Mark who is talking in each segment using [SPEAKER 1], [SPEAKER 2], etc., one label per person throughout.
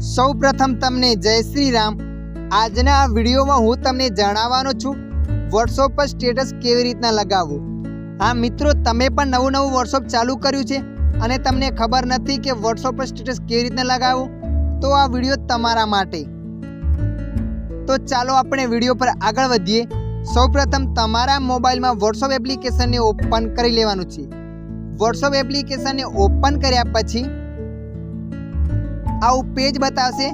[SPEAKER 1] સૌ પ્રથમ તમને જય શ્રી રામ આજના આ વિડીયોમાં હું તમને જણાવવાનો છું વોટ્સઅપ પર સ્ટેટસ કેવી રીતના લગાવવું? હા, મિત્રો, તમે પણ નવું નવું વોટ્સઅપ ચાલુ કર્યું છે અને તમને ખબર નથી કે વોટ્સઅપ પર સ્ટેટસ કેવી રીતના લગાવવું? તો આ વીડિયો તમારા માટે. તો ચાલો આપણે વીડિયો પર આગળ વધીએ. સૌપ્રથમ તમારા મોબાઈલમાં વોટ્સઅપ એપ્લિકેશનને ઓપન કરી લેવાનું છે. વોટ્સઅપ એપ્લિકેશનને ઓપન કર્યા પછી આવું પેજ બતાવશે.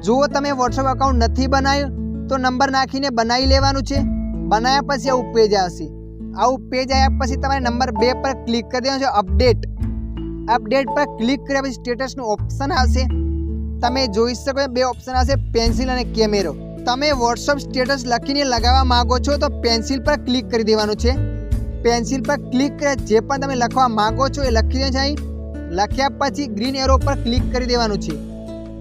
[SPEAKER 1] જો તમે વોટ્સઅપ અકાઉન્ટ નથી બનાવ્યું, તો નંબર નાખીને બનાવી લેવાનું છે. બનાવ્યા પછી આવું પેજ આવશે. આવું પેજ આવ્યા પછી તમારે નંબર બે પર ક્લિક કરી દેવાનું છે અપડેટ અપડેટ પર ક્લિક કર્યા પછી સ્ટેટસનું ઓપ્શન આવશે. તમે જોઈ શકો બે ઓપ્શન આવશે પેન્સિલ અને કેમેરો તમે વોટ્સઅપ સ્ટેટસ લખીને લગાવવા માંગો છો, તો પેન્સિલ પર ક્લિક કરી દેવાનું છે. પેન્સિલ પર ક્લિક કર્યા જે પણ તમે લખવા માંગો છો, એ લખી દેવાનું છે અહીં. લખ્યા પછી ગ્રીન એરો પર ક્લિક કરી દેવાનું છે.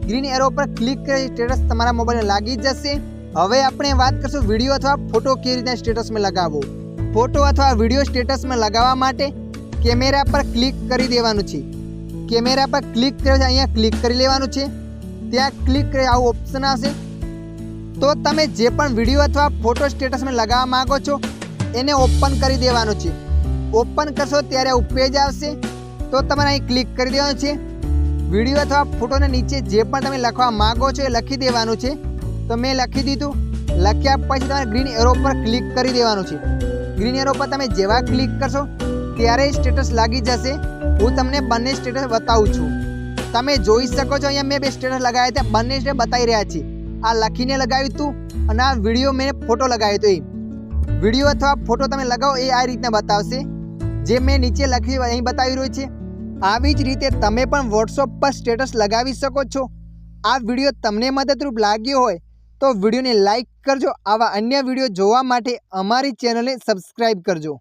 [SPEAKER 1] ગ્રીન એરો પર ક્લિક કરી સ્ટેટસ તમારા મોબાઈલને લાગી જશે. હવે આપણે વાત કરશું વીડિયો અથવા ફોટો કેવી રીતના સ્ટેટસમાં લગાવવો. ફોટો અથવા વીડિયો સ્ટેટસમાં લગાવવા માટે કેમેરા પર ક્લિક કરી દેવાનું છે. કેમેરા પર ક્લિક કર્યો છે, અહીંયા ક્લિક કરી લેવાનું છે. ત્યાં ક્લિક કરી આવું ઓપ્શન આવશે. તો તમે જે પણ વીડિયો અથવા ફોટો સ્ટેટસમાં લગાવવા માગો છો, એને ઓપન કરી દેવાનું છે. ઓપન કરશો ત્યારે આવું પેજ આવશે. તો તમારે અહીં ક્લિક કરી દેવાનું છે. વીડિયો અથવા ફોટોને નીચે જે પણ તમે લખવા માંગો છો એ લખી દેવાનું છે. તો મેં લખી દીધું. લખ્યા પછી તમારે ગ્રીન એરો પર ક્લિક કરી દેવાનું છે. ગ્રીન એરો પર તમે જેવા ક્લિક કરશો ત્યારે સ્ટેટસ લાગી જશે. હું તમને બંને સ્ટેટસ બતાવું છું. તમે જોઈ શકો છો અહીંયા મેં બે સ્ટેટસ લગાવ્યા હતા બંને સ્ટેટસ બતાવી રહ્યા છે. આ લખીને લગાવ્યું હતું અને આ વીડિયો મેં ફોટો લગાવ્યો હતો એ વીડિયો અથવા ફોટો તમે લગાવો એ આ રીતના બતાવશે. જે મેં નીચે લખી અહીં બતાવી રહ્યું છે. આવી જ રીતે તમે પણ વોટ્સઅપ પર સ્ટેટસ લગાવી શકો છો. આ વીડિયો તમને મદદરૂપ લાગ્યો હોય તો વિડીયોને લાઇક કરજો. આવા અન્ય વીડિયો જોવા માટે અમારી ચેનલને સબસ્ક્રાઈબ કરજો.